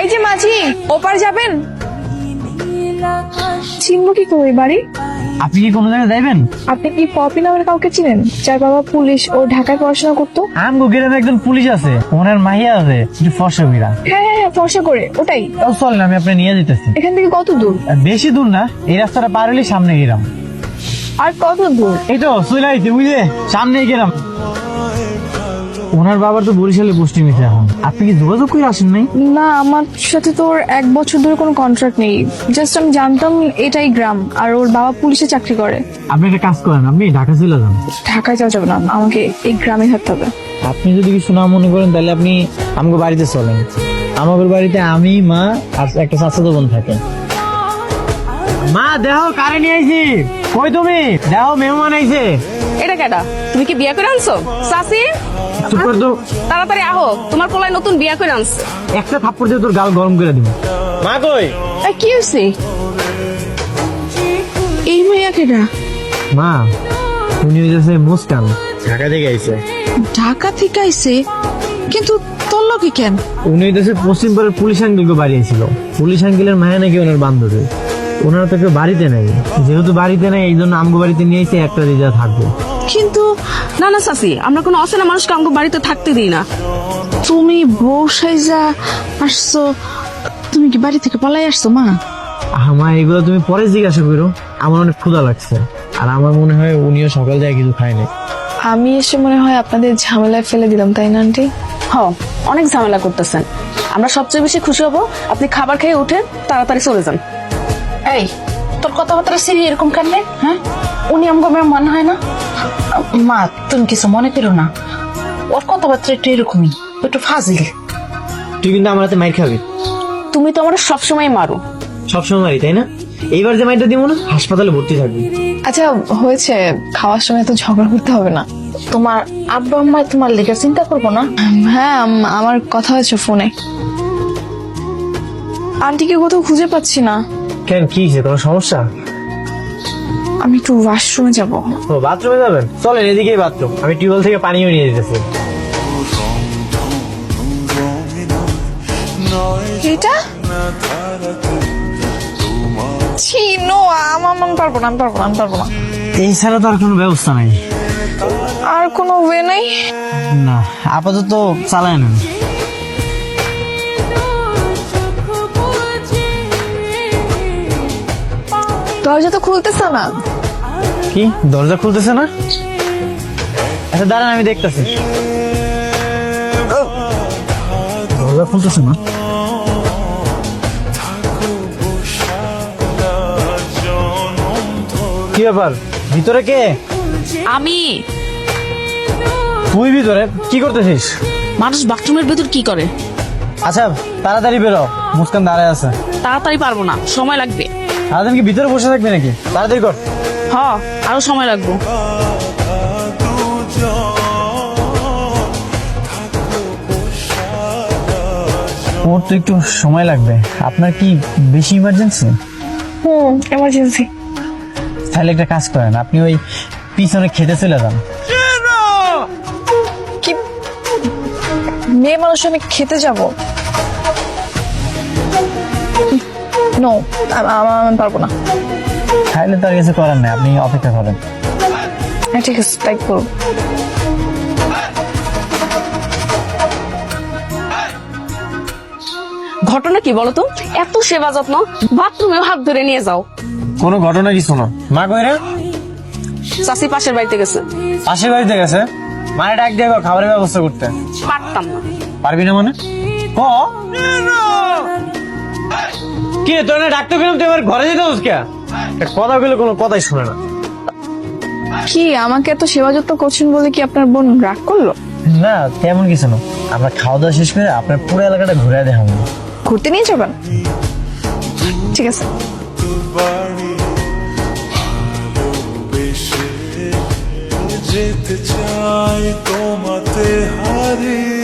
এই যে মাঝি ওপার যাবেন? চিনবো কি করে বাড়ি? আপনি কি কোনো জায়গায় যাইবেন? আপনি কি পপি নামের কাউকে চিনেন? যার বাবা পুলিশ ও ঢাকায় পড়াশোনা করতো? আমগো গ্রামে একজন পুলিশ আছে ওনার মাহিয়া আছে একটু ফর্সা বিরা হ্যাঁ হ্যাঁ হ্যাঁ ফর্সা করে ওটাই। ও চলেন আমি আপনি নিয়ে যেতেছি এখান থেকে কত দূর? বেশি দূর না এই রাস্তাটা পার হলে সামনে গেলাম। আর কত দূর? এই তো চলে আইতে বুঝলে? সামনে গেলাম। ওনার বাবার তো বরিশালে হয়েছে এখন। আপনি কি যোগাযোগ করে আসেন নাই? না আমার সাথে তো ওর এক বছর ধরে কোনো কন্ট্রাক্ট নেই। জাস্ট আমি জানতাম এটাই গ্রাম আর ওর বাবা পুলিশে চাকরি করে। আপনি একটা কাজ করেন আপনি ঢাকা চলে যান। ঢাকায় যাওয়া যাবে না আমাকে এই গ্রামে থাকতে হবে। আপনি যদি কিছু না মনে করেন তাহলে আপনি আমাকে বাড়িতে চলেন। আমাদের বাড়িতে আমি মা আর একটা চাচাতো বোন থাকে। মা দেহ কারে নিয়ে আইছি কই তুমি? দেহ মেহমান আইছে। এটা কেডা? তুমি কি বিয়া করে আনছো? সাসি? চুপ কর তো। তাড়াতাড়ি আহো। তোমার নতুন বিয়া করে আনছে। একটা থাপ্পড় দিয়ে তোর গাল গরম করে দিব। মা কই? এই, কি হয়েছে এই মাইয়া কেডা? মা উনি মুস্কান ঢাকা থেকে আইছে। ঢাকা থেকে আইছে? কিন্তু তোর লোকে কেন? উনি হইতেছে পশ্চিম পাড়ের পুলিশ আঙ্কেলকে বাড়ি আইছিল। পুলিশ আঙ্কেলের মায়া নাকি ওনার বান্ধবী ওনারা তো কেউ বাড়িতে নেই। যেহেতু বাড়িতে নেই এই জন্য আমগো বাড়িতে নিয়ে এসে একটা রিজা থাকব। কিন্তু না না সাসি আমরা কোনো অচেনা মানুষকে আমাকে বাড়িতে থাকতে দিই না। তুমি বউ সাইজা আসছো তুমি কি বাড়ি থেকে পালাই আসছো মা? আমার এগুলো তুমি পরে জিজ্ঞাসা করো। আমার অনেক ক্ষুধা লাগছে। আর আমার মনে হয় উনিও সকাল থেকে কিছু খায়নি আমি এসে মনে হয় আপনাদের ঝামেলায় ফেলে দিলাম তাই না আন্টি? হ অনেক ঝামেলা করতেছেন। আমরা সবচেয়ে বেশি খুশি হব আপনি খাবার খেয়ে উঠে তাড়াতাড়ি চলে যান। এই তোর কথাবার্তা সিরি এরকম কেন হ্যাঁ? উনি আমগো মনে হয় না? মা তুমি কিছু মনে করো না। ওর কথাবার্তা একটু এরকমই একটু ফাজিল। তুই কিন্তু আমার হাতে মাইর খাবি। তুমি তো আমার সবসময় মারো। সবসময় মারি তাই না? এইবার যে মাইরটা দিব না হাসপাতালে ভর্তি থাকবি। আচ্ছা হয়েছে খাওয়ার সময় তো ঝগড়া করতে হবে না। তোমার আব্বা আম্মা তোমার লেগে চিন্তা করব না? হ্যাঁ আমার কথা হয়েছে ফোনে। আন্টিকে কোথাও খুঁজে পাচ্ছি না। কেন কি হয়েছে? কোনো সমস্যা? আমি একটু ওয়াশরুমে যাব। ও বাথরুমে যাবেন? চলেন এদিকেই বাথরুম আমি টিউবওয়েল থেকে পানিও নিয়ে যেতেছি। এটা? ছি নো আমার আমি পারব না আমি পারব না আমি পারব না। এই ছাড়া তো আর কোনো ব্যবস্থা নাই। আর কোনো ওয়ে নাই? না আপাতত চালায় নেন। দরজা তো খুলতেছে না। কি? দরজা খুলতেছে না? আচ্ছা দাঁড়ান আমি দেখতেছি। দরজা খুলতেছে না? কি ব্যাপার? ভিতরে কে? আমি। তুই ভিতরে? কি করতেছিস? মানুষ বাথরুমের ভেতর কি করে? আচ্ছা তাড়াতাড়ি বেরো। মুস্কান দাঁড়ায় আছে। তাড়াতাড়ি পারব না সময় লাগবে। সারাদিন কি ভিতরে বসে থাকবে নাকি? তাড়াতাড়ি কর। হ আরও সময় লাগবে। ওর তো একটু সময় লাগবে। আপনার কি বেশি ইমার্জেন্সি হুম এমার্জেন্সি তাহলে একটা কাজ করেন আপনি ওই পিছনে খেতে চলে যান। কি? মেয়ে মানুষ আমি খেতে যাব? নো আমি পারব না। তাহলে তো আর কিছু করার নেই আপনি অপেক্ষা করেন। হ্যাঁ ঠিক আছে তাই করব। ঘটনা কি বলতো এত সেবা যত্ন বাথরুমে হাত ধরে নিয়ে যাও। কোনো ঘটনা কিছু না। মা কইরা চাষি পাশের বাড়িতে গেছে। পাশের বাড়িতে গেছে? মানে ডাক দিয়ে খাবারের ব্যবস্থা করতে। পারতাম না। পারবি না মানে? ক? কি তোর না ডাক্তার গেলাম তুই এবার ঘরে যেতে হস কে? কথা বলে কোনো কথাই শুনে না। কি আমাকে এত সেবা যত্ন করছেন বলে কি আপনার বোন রাগ করল? না তেমন কিছু না। আমরা খাওয়া দাওয়া শেষ করে আপনার পুরো এলাকাটা ঘুরে দেখাবো। ঘুরতে নিয়ে যাবেন? ঠিক আছে। যেতে চাই তোমাতে হারিয়ে।